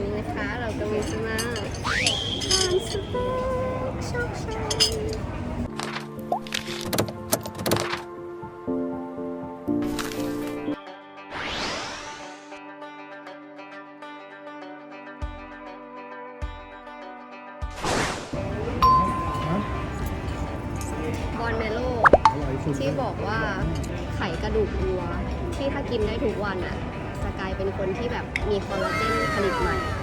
วันนี้นะคะ เรากำลังจะมาทานสเต็กชอบชอบบอนเมโลที่บอกว่าไขกระดูกวัว ที่ถ้ากินได้ทุกวันอะ จะกลายเป็นคนที่แบบมีคอลลาเจนผลิตใหม่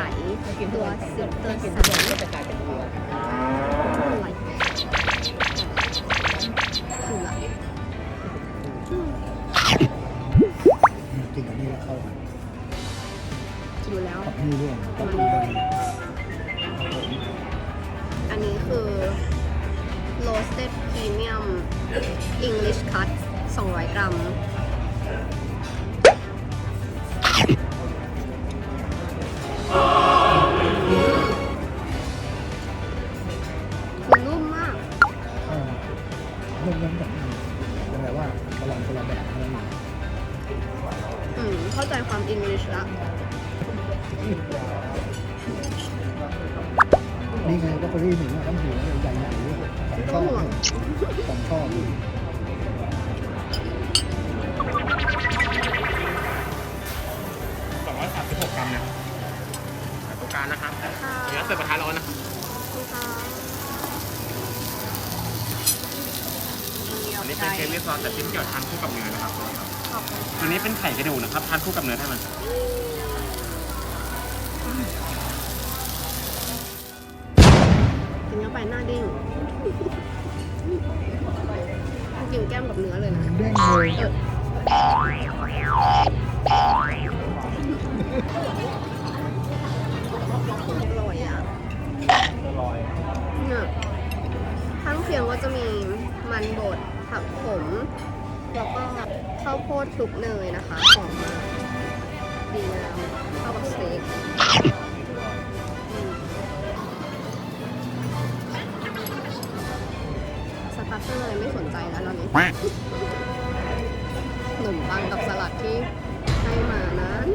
ตัวสิบตัวใสก็จะกลายเป็นวัวอะไรคืออะไรกินกับนี่แล้วเข้ากันกินแล้วกับนี่ด้วยกับนี่ด้วยอันนี้คือ roasted premium English cut 200 กรัม เรื่องนั้นแบบยังไงว่าคนละคนละแบบเท่านั้นเองอืมเข้าใจความ English ละนี่ไงก็ไปรีหนึ่งอะต้องหัวใหญ่ๆด้วยสองช่อเนี่ยสองช่อ ซอสแต่ชิ้นเกี่ยวทานคู่กับเนื้อนะครับขอบคุณอันนี้เป็นไข่กระดูกนะครับทานคู่กับเนื้อได้ไหมกินเข้าไปหน้าดิ้งกินแก้มกับเนื้อเลยนะเด้งเลยอร่อยอะเนี่ยข้างเคียงก็จะมีมันบด ผักขมแล้วก็ข้าวโพดคลุกเนยนะคะหอมมากดีงามข้ากับสเต็กสตาร์เตอร์เลยไม่สนใจแล้วตอนนี้ขนมปังกับสลัดที่ให้มานั้น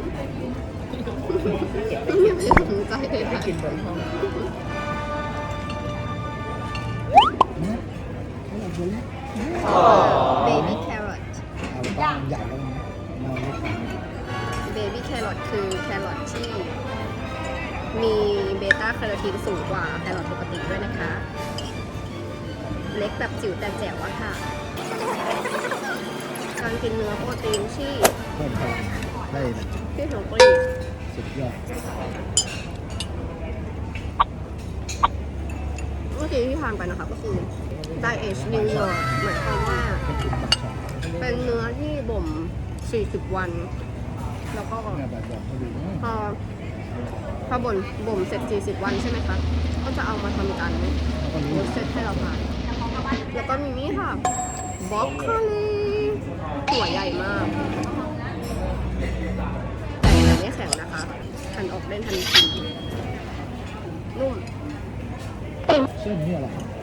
ยังไม่สนใจเลยค่ะกิน บนห้องนะเขาบอกเลยเบบี้แครอทเอาบ้างใหญ่แล้วนะเราไม่ขายเบบี้แครอทคือแครอทที่ มีเบต้าแคโรทีนสูงกว่าแครอทปกติด้วยนะคะ เล็กแบบจิ๋วแต่แจ๋วอะค่ะ การกินเนื้อโปรตีนที่เพิ่มพลังได้เลยที่ถึงปรีสุดยอดเมื่อกี้ที่ทานไปนะคะก็คือ Dry Age New York หมายความว่า เป็นเนื้อที่บ่ม 40 วัน แล้วก็พอพอบ่นบ่มเสร็จ 40 วันใช่ไหมคะ ก็จะเอามาทำกันแล้วก็โรรู้สเซตให้เราทานแล้วก็มีนี่ค่ะบล็อกโคลีหัวใหญ่มาก แต่ยังไม่แข็งนะคะหันออกเล่นทันทีนุ่มเส้นนี่ยแหละ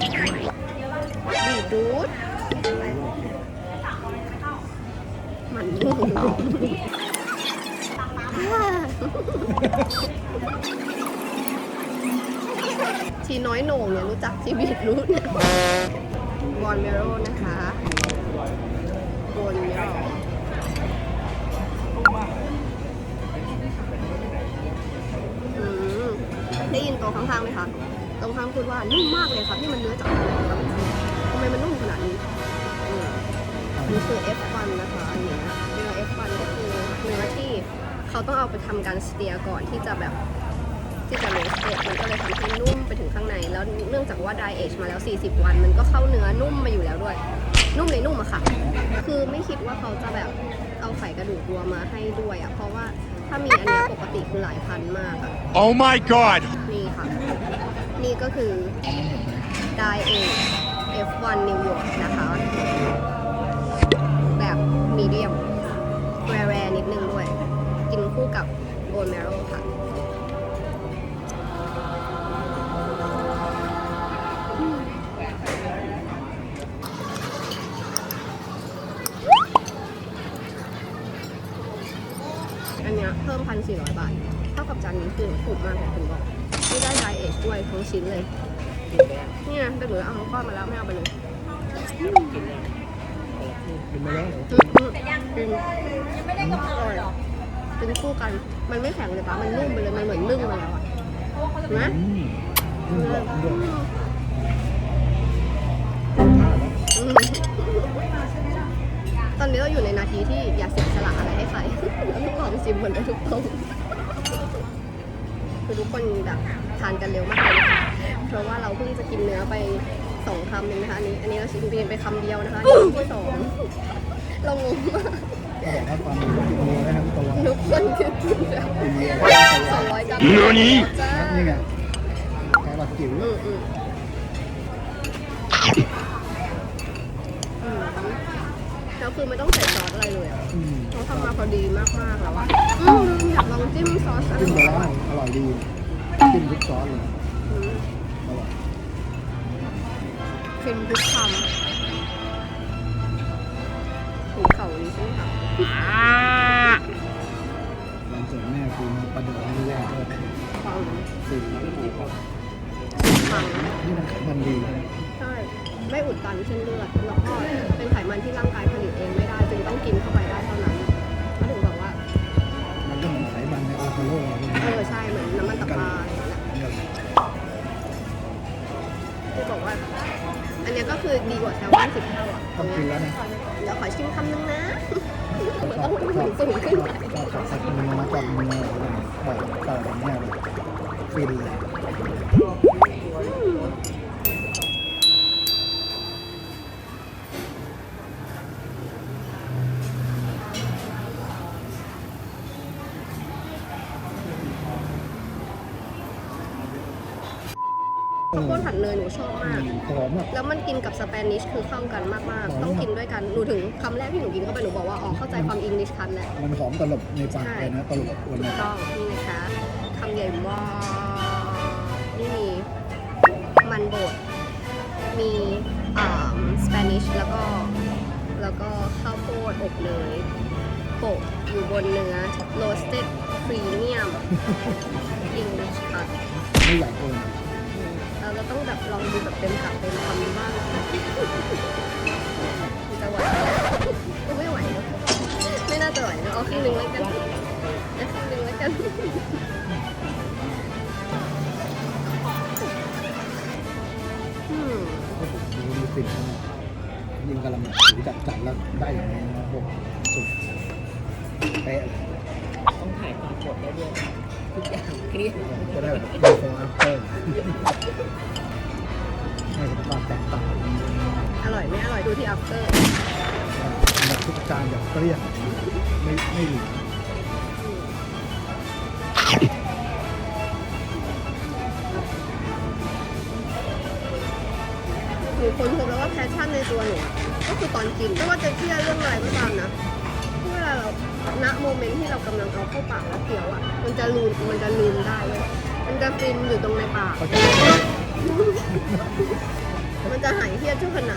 บีทรูทมันนุ่มทีน้อยโหน่งเนี่ยรู้จักที่บีทรูทบอนเมโรนะคะบอนเมโรอืมได้ยินตัวข้างๆไหมคะ ตรงข้างพูดว่านุ่มมากเลยค่ะที่มันเนื้อจากอะไรครับทำไมมันนุ่มขนาดนี้อืมนี่คือ F1 นะคะอันเนี้ยเนื้อ F1 ก็คือเนื้อที่เขาต้องเอาไปทำการสเตียร์ก่อนที่จะแบบที่จะโรสเตมันก็เลยทำให้นุ่มไปถึงข้างใน แล้วเนื่องจากว่า dry age มาแล้ว 40 วัน มันก็เข้าเนื้อนุ่มมาอยู่แล้วด้วย นุ่มในนุ่มอะค่ะ คือไม่คิดว่าเขาจะแบบเอาไข่กระดูกวัวมาให้ด้วยอะเพราะว่าถ้ามีอันเนี้ยปกติคือหลายพันมากอะ Oh my god! นี่ค่ะ นี่ก็คือ Dye A F1 New York นะคะ แบบมีเดียมแรร์นิดนึงด้วย กินคู่กับโบนแมโรค่ะอันเนี้ยเพิ่มพันสี่ร้อยบาท เท่ากับจานนี้คือถูกมากเลยคุณบอก ที่ได้ไดเอชด้วยทั้งชิ้นเลยนี่นะแต่หนูเอาทั้งก้อนมาแล้วไม่เอาไปเลยกินไปแล้วอืมอืมกินอร่อยกินคู่กัน มันไม่แข็งเลยปะมันนุ่มไปเลย มันเหมือนนึ่งมาแล้วอะเห็นไหมอืมอืมบอกด้วยอืมตอนนี้เราอยู่ในนาทีที่อย่าเสียสละอะไรให้ใครแล้วทุกคนชิมหมดเลยทุกคนคือทุกคนแบบ ทานกันเร็วมากเลยนะคะเพราะว่าเราเพิ่งจะกินเนื้อไปสองคำเองนะคะอันนี้อันนี้เราชิมกินไปคำเดียวนะคะนี่คำที่สองเรางงมากก็บอกว่าความกินเนื้อได้ทั้งตัวทุกคนคือกินแบบกินเนื้อได้ทั้งตัวสองร้อยกรัมเนื้อนี้จ้านี่ไงแค่บักจิ๋วอืมอืมอืมแล้วคือไม่ต้องใส่ซอสอะไรเลยอะอืมเขาทำมาพอดีมากๆแล้วอะอืมอยากลองจิ้มซอสอะไรจิ้มไปแบแล้วบอร่อยดี จิ้มทุกซอสเลยอืมอร่อยเค็มทุกคำถูกเข่านี้ใช่ไหมคะหลังจากแม่กินปลาเดือดนี่แรกก็ฟังสี่ฟังนี่มันไขมันดีนะใช่ไม่อุดตันเส้นเลือดแล้วก็เป็นไขมันที่ร่างกายผลิตเองไม่ได้จึงต้องกินเข้าไปได้เท่านั้น มันในโอคาโร่อะไรพวกเอนี้อใช่เหมือนน้ำมันตับปลาอะไรอย่างเงี้ยเหมือนกันคือบอกว่า อันเนี้ยก็คือดีกว่าแซลมอนสิบเท่าอะต้องกินแล้วนะเดี๋ยวขอชิมคำนึงนะเหมือนต้องถึงสูงขึ้นชอบชอบสักเนื้อชอบเนื้ออะไรแบบต่อแบบเนี้ยแบบฟินเลย ข้าวโพดผัดเนยหนูชอบมาก หอมอะ แล้วมันกินกับสเปนิชคือเข้ากันมากๆ ต้องกินด้วยกัน หนูถึงคำแรกที่หนูกินเข้าไปหนูบอกว่า อ๋อ เข้าใจความอิงลิชคันแล้ว มันหอมตลบในปากเลยนะตลบวันถูนี้กต้องนี่นะคะคำใหญ่มากนี่มีมันบด มีอ่าสเปนิชแล้วก็แล้วก็ข้าวโพดอบเนยโปะอยู่บนเนื้อ roasted premium English cut ไม่ใหญ่เกิน เราต้องแบบลองดูแบบเต็มปากเต็มคำบ้างจะไหวไหมก็ไม่ไหวไม่น่าจะไหวนะเอาครึ่งหนึ่งแล้วกันเอาครึ่งหนึ่งแล้วกันอืมก็ผมดูมีฟิยิงกระลำถือจับจับแล้วได้อย่างนี้นะผมสุดเป๊ะต้องถ่ายก่อนกดได้ด้วย ทุกอย่างเครียดก็ได้แบบ before after ให้เห็นความแตกต่างอร่อยไม่อร่อยดูที่ after แบบทุกจานแบบเกลี้ยงไม่ไม่เหลือหนูคนพบแล้วว่าแพชชั่นในตัวหนูอะก็คือตอนกินไม่ว่าจะเครียดเรื่องอะไรก็ตามนะ เวลาเราณโมเมนต์ที่เรากำลังเอาเข้าปากแล้วเคี้ยวอะ มันจะลืมมันจะลืมได้เลยมันจะฟินอยู่ตรงในปากเขาจะมันจะหายเครียดชั่วขณะ